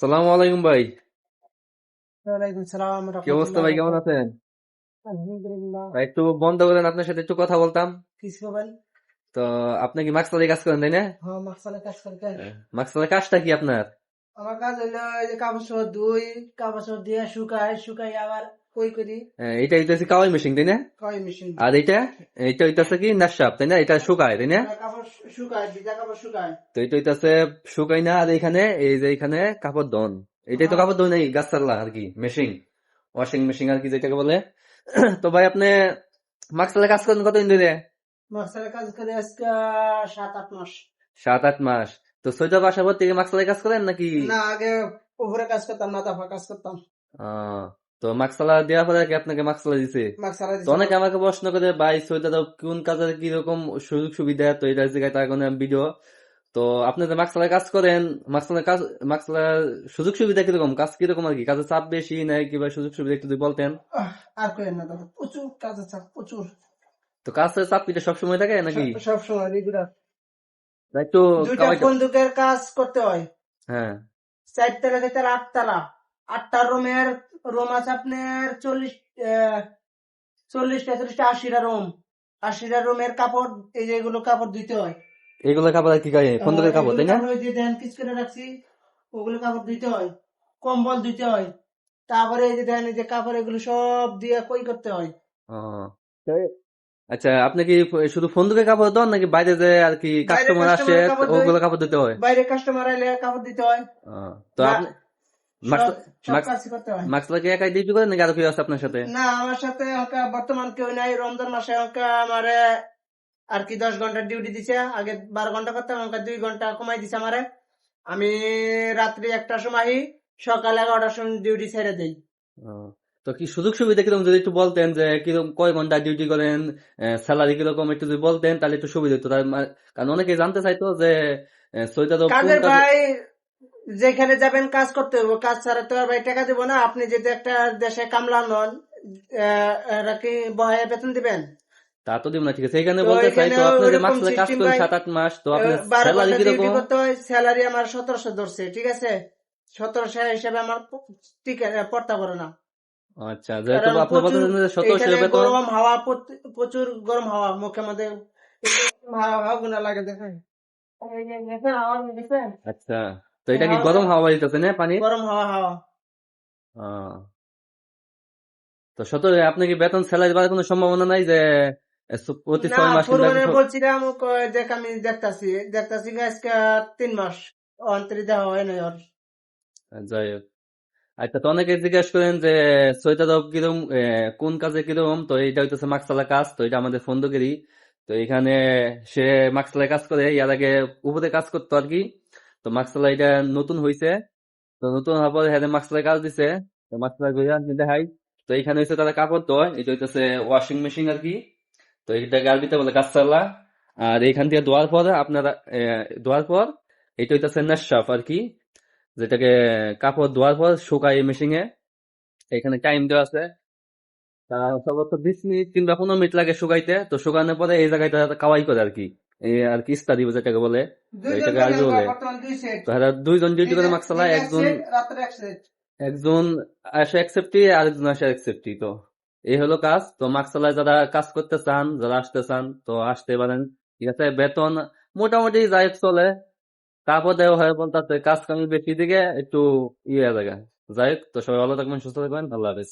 সালাম আলাইকুম ভাই। কি অবস্থা ভাই কেমন আছেন? ভাই একটু বন্ধ করেন আপনার সাথে একটু কথা বলতাম। কিছু বল তো আপনি কি মাক্সালে কাজ করেন তাই না? হ্যাঁ মাকসালে কাজ করে মাক্সালে কাজটা কি আপনার? আমার কাজ যে কাপড় ধুই কাপড় দিয়ে শুকায় শুকাই আবার কই করি? হ্যাঁ, এটা হইতেছে কাওয়াই মেশিন তাই না? মেশিন আর এটা এটা হইতেছে কি নাশাপ তাই না? এটা শুকায় তাই না? ভিজা কাপড় তো এটা হইতেছে শুকাই না আর এখানে এই যে এখানে কাপড় দন। এটাই তো কাপড় দন এই গাছাল্লা আর কি মেশিন ওয়াশিং মেশিন আর কি যেটাকে বলে। তো ভাই আপনি মাক্সালে কাজ করেন কতদিন ধরে? মাকসালে কাজ করে আজকে সাত আট মাস। সাত আট মাস। তো সৈয়দ থেকে মাক্সালে কাজ করেন নাকি? না আগে উপরে কাজ করতাম না তাফা কাজ করতাম। আহ, তো মাক্সালা দেওয়ার পরে কি আপনাকে মাক্সালা দিছে? তো অনেকে আমাকে প্রশ্ন করে ভাই সৈয়দ কোন কাজের কি রকম সুযোগ সুবিধা? তো এটা জায়গায় তার কোনো ভিডিও তো আপনি যে মাক্সালায় কাজ করেন মাক্সালার কাজ মাক্সালার সুযোগ সুবিধা কীরকম? কাজ কীরকম আর কি? কাজের চাপ বেশি নাই কিংবা সুযোগ সুবিধা একটু যদি বলতেন। আর কই না প্রচুর কাজ আছে প্রচুর। তো কাজের চাপ কি সবসময় থাকে নাকি? সব সময় রেগুলার তা একটু দুইটা বন্দুকের কাজ করতে হয়। হ্যাঁ। চার তালা থেকে তার আটতলা আটটা রুমের রুম আছে আপনার চল্লিশ চল্লিশ পঁয়তাল্লিশটা আশিটা রুম। আশিটা রুমের কাপড় এই যে এগুলো কাপড় দিতে হয়। এগুলো কাপড় কি গায়ে? ফন্দকের কাপড় তাই না? ওই যে ধ্যান পিস করে রাখছি ওগুলো কাপড় দিতে হয়। কম্বল দিতে হয়। তারপরে এই যে ধ্যান এই যে কাপড় এগুলো সব দিয়ে কই করতে হয়। আচ্ছা আপনি কি শুধু ফন্দকের কাপড় দেন নাকি বাইরে যে আর কি কাস্টমার আসে। ওগুলো কাপড় দিতে হয়? বাইরে কাস্টমার আইলে কাপড় দিতে হয়। তো আপনি একাই ডিউটি করেন নাকি আরও কেউ আছে আপনার সাথে? না আমার সাথে বর্তমান কেউ নাই। রমজান মাসে আমারে আর কি দশ ঘণ্টা ডিউটি দিছে। আগে বারো ঘণ্টা করতাম আমাকে দুই ঘণ্টা কমাই দিছে আমারে। আমি রাত্রি একটার সময় সকাল এগারোটার সময় ডিউটি ছেড়ে দেই। তো কি সুযোগ সুবিধা কীরকম যদি একটু বলতেন যে কীরকম কয় ঘণ্টা ডিউটি করেন স্যালারি কীরকম একটু যদি বলতেন তাহলে একটু সুবিধা হতো কারণ অনেকে জানতে চাইতো যে ভাই যেখানে যাবেন কাজ করতে হবে কাজ ছাড়া তো আর ভাই টাকা দিব না। আপনি যদি একটা দেশে কামলা নন কি বহায় বেতন দিবেন? তা তো দিব না ঠিক আছে। এখানে বলতে চাই তো আপনি যে মাক্সলে কাজ করেন সাত আট মাস তো বারো স্যালারি করতে হয় স্যালারি আমার সতেরোশো ধরছে ঠিক আছে? সতেরোশো হিসেবে আমার ঠিক পড়তে পারে না। আচ্ছা যেহেতু আপনি বলতেছেন যে সতেরোশো এখানে বেতন গরম হাওয়া প্রচুর গরম হাওয়া মুখে মধ্যে হাওয়া গুনা লাগে হাওয়া দেখেন আচ্ছা। তো এটা কি গরম হাওয়া দিতেছে না পানি গরম হাওয়া হাওয়া। তো শত আপনি কি বেতন স্যালারি বাড়ার কোনো সম্ভাবনা নাই যে প্রতি ছয় মাস বলছিলাম দেখ আমি দেখতাছি দেখতাছি আজকে তিন মাস অন্তরে দেওয়া হয় না ওর। যাই হোক। আচ্ছা তো অনেকে জিজ্ঞেস করেন যে সৈয়দ কীরকম এ, কোন কাজে কিরম? তো এটা হইতেছে মাকসালা কাজ তো এটা আমাদের ফন্দগিরি তো এখানে সে মাকসালায় কাজ করে ইয়ার আগে উপরে কাজ করতো আর কি। তো মাকসালা এটা নতুন হইছে। তো নতুন হওয়ার পরে হ্যাঁ মাকসালায় কাজ দিছে। তো মাকসালা ঘুরে আনতে দেখাই। তো এখানে হইছে তারা কাপড় তো এটা হইতেছে ওয়াশিং মেশিন আর কি তো এটা আরবিতে বলে কাঁচসালা আর এখান থেকে ধোয়ার পর আপনারা এ, ধোয়ার পর এটা হইতেছে নেশাফ আর কি যেটাকে কাপড় ধোয়ার পর শুকায় মেশিনে এখানে টাইম দেওয়া আছে। তা সর্বোচ্চ বিশ মিনিট কিংবা পনেরো মিনিট লাগে শুকাইতে। তো শুকানোর পরে এই জায়গায় কাওয়াই করে আর কি আর কি ইস্তা দিব যেটাকে বলে? এটাকে বলে। দুইজন ডিউটি করে মাকসালা একজন একজন আসে একসেপ্টি আর একজন আসে একসেপ্টি তো। এই হলো কাজ। তো মাকসালায় যারা কাজ করতে চান যারা আসতে চান তো আসতে পারেন। ঠিক আছে? বেতন মোটামুটি যাই চলে। তারপর দেওয়া হয় বলতে কাজ কামি বেশি দিকে একটু ইয়ে জায়গা যাই হোক তো সবাই ভালো থাকবেন সুস্থ থাকবেন। আল্লাহ হাফেজ।